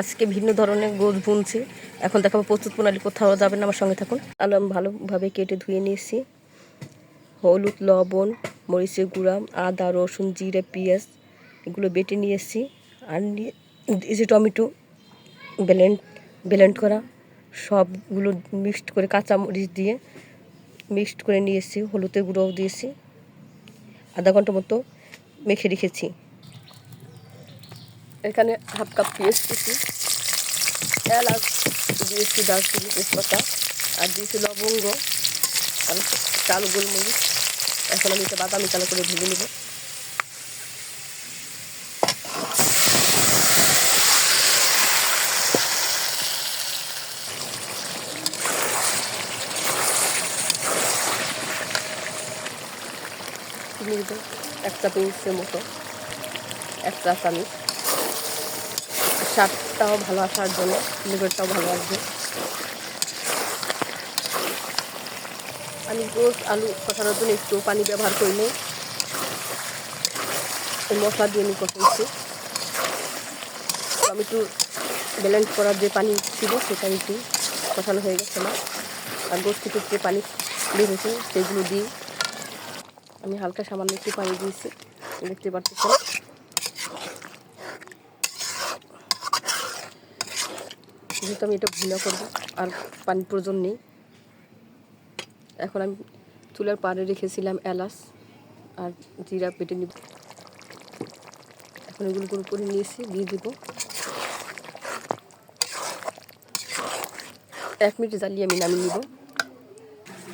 আজকে ভিন্ন ধরনের গোছ বুনছি। এখন দেখাবো প্রস্তুত প্রণালী, কোথাও যাবেন আমার সঙ্গে থাকুন। আলু আমি ভালোভাবে কেটে ধুয়ে নিয়েছি। হলুদ, লবণ, মরিচের গুঁড়া, আদা, রসুন, জিরে, পেঁয়াজ, এগুলো বেটে নিয়েছি। আর নিয়ে টমেটো, ব্লেন্ড ব্লেন্ড করা, সবগুলো মিক্সড করে কাঁচা মরিচ দিয়ে মিক্সড করে নিয়েছি। হলুদের গুঁড়োও দিয়েছি। আধা ঘণ্টা মতো মেখে রেখেছি। এখানে হাফ কাপ পেঁয়াজ দিয়েছি এলাচ দিয়েছি দারচিনি, তেজপাতা, আর দিয়েছি লবঙ্গ, আর কালো গোলমরিচ। এখন আমি এটা বাদামি কালো করে ভেজে নেব। চিনি দেবো মতো, এক চা চামচ। স্বাদটাও ভালো আসার জন্য লিভারটাও ভালো আসবে। আমি রোজ আলু কষানোর জন্য একটু পানি ব্যবহার করি নেই। এই মশলা দিয়ে আমি কষাইছি। টমেটো ব্যালেন্স করার যে পানি ছিল, সেটা একটু কষানো হয়ে গেছে না। আর গোস থেকে যে পানি বের হয়েছে, সেগুলো দিয়ে আমি হালকা সামান্য একটু পানি দিয়েছি। দেখতে পাচ্ছেন যেহেতু আমি এটা ভুনা করব, আর পানির প্রয়োজন নেই। এখন আমি চুলার পাড়ে রেখেছিলাম এলাচ আর জিরা পেটে নিব। এখন এগুলো করে নিয়েছি, দিয়ে দিব। এক মিনিট জ্বালিয়ে আমি নামিয়ে নিব।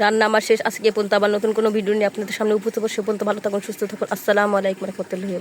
রান্না আমার শেষ, আজকে পর্যন্ত আবার নতুন কোনো ভিডিও নিয়ে আপনাদের সামনে উপস্থিত সে পর্যন্ত ভালো থাকুন, সুস্থ থাকুন। আসসালামু আলাইকুম রহমতুল্লাহি